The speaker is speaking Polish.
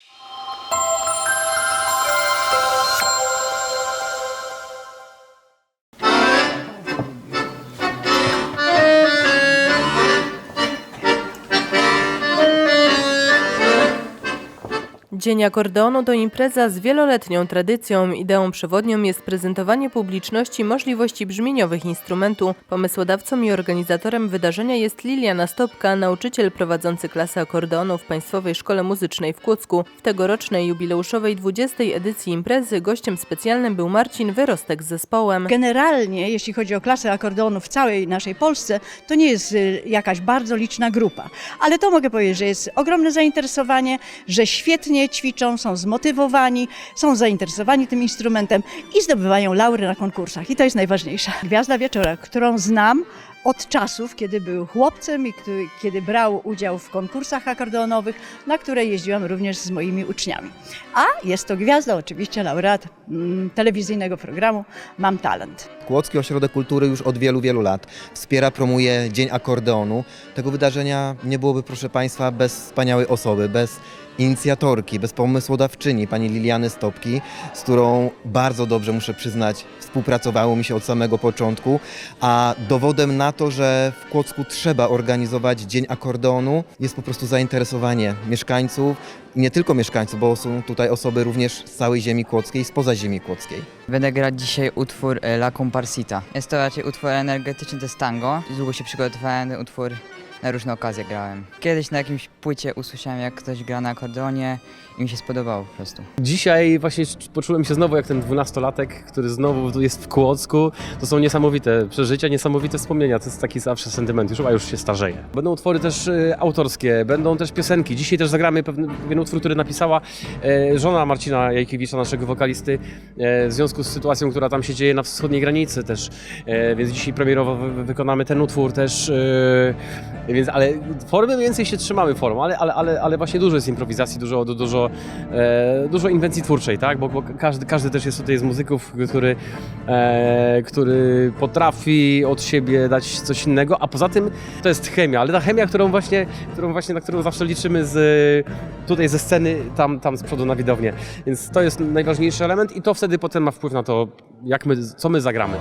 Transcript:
you Dzień akordeonu to impreza z wieloletnią tradycją. Ideą przewodnią jest prezentowanie publiczności możliwości brzmieniowych instrumentu. Pomysłodawcą i organizatorem wydarzenia jest Liliana Stopka, nauczyciel prowadzący klasę akordeonu w Państwowej Szkole Muzycznej w Kłodzku. W tegorocznej jubileuszowej 20. edycji imprezy gościem specjalnym był Marcin Wyrostek z zespołem. Generalnie, jeśli chodzi o klasę akordeonu w całej naszej Polsce, to nie jest y, jakaś bardzo liczna grupa. Ale to mogę powiedzieć, że jest ogromne zainteresowanie, że świetnie ćwiczą, są zmotywowani, są zainteresowani tym instrumentem i zdobywają laury na konkursach. I to jest najważniejsze. Gwiazda Wieczora, którą znam od czasów, kiedy był chłopcem i kiedy brał udział w konkursach akordeonowych, na które jeździłam również z moimi uczniami. A jest to gwiazda, oczywiście laureat mm, telewizyjnego programu Mam Talent. Kłodzki Ośrodek Kultury już od wielu, wielu lat wspiera, promuje Dzień Akordeonu. Tego wydarzenia nie byłoby, proszę Państwa, bez wspaniałej osoby, bez inicjatorki, bez pomysłodawczyni, pani Liliany Stopki, z którą bardzo dobrze, muszę przyznać, współpracowało mi się od samego początku, a dowodem na to, że w Kłodzku trzeba organizować Dzień Akordeonu, jest po prostu zainteresowanie mieszkańców nie tylko mieszkańców, bo są tutaj osoby również z całej ziemi kłodzkiej, spoza ziemi kłodzkiej. Będę grać dzisiaj utwór e, La Comparsita. Jest to raczej utwór energetyczny, to jest tango. Długo się przygotowałem, ten utwór na różne okazje grałem. Kiedyś na jakimś płycie usłyszałem, jak ktoś gra na akordeonie i mi się spodobało po prostu. Dzisiaj właśnie poczułem się znowu jak ten dwunastolatek, który znowu jest w Kłodzku. To są niesamowite przeżycia, niesamowite wspomnienia. To jest taki zawsze sentyment, już, a już się starzeje. Będą utwory też e, autorskie, będą też piosenki. Dzisiaj też zagramy pewien, utwór, który napisała e, żona Marcina Jajkiewicza, naszego wokalisty, e, w związku z sytuacją, która tam się dzieje na wschodniej granicy też. Więc dzisiaj premierowo wy, wykonamy ten utwór też. Więc, ale formy mniej więcej się trzymamy formą, ale, ale, ale, ale właśnie dużo jest improwizacji, dużo, du- dużo, e, dużo inwencji twórczej, tak? Bo, bo każdy, każdy też jest tutaj z muzyków, który, e, który potrafi od siebie dać coś innego, a poza tym to jest chemia, ale ta chemia, którą właśnie, którą właśnie na którą zawsze liczymy z, tutaj ze sceny, tam, tam z przodu na widownię. Więc to jest najważniejszy element i to wtedy potem ma wpływ na to, jak my, co my zagramy.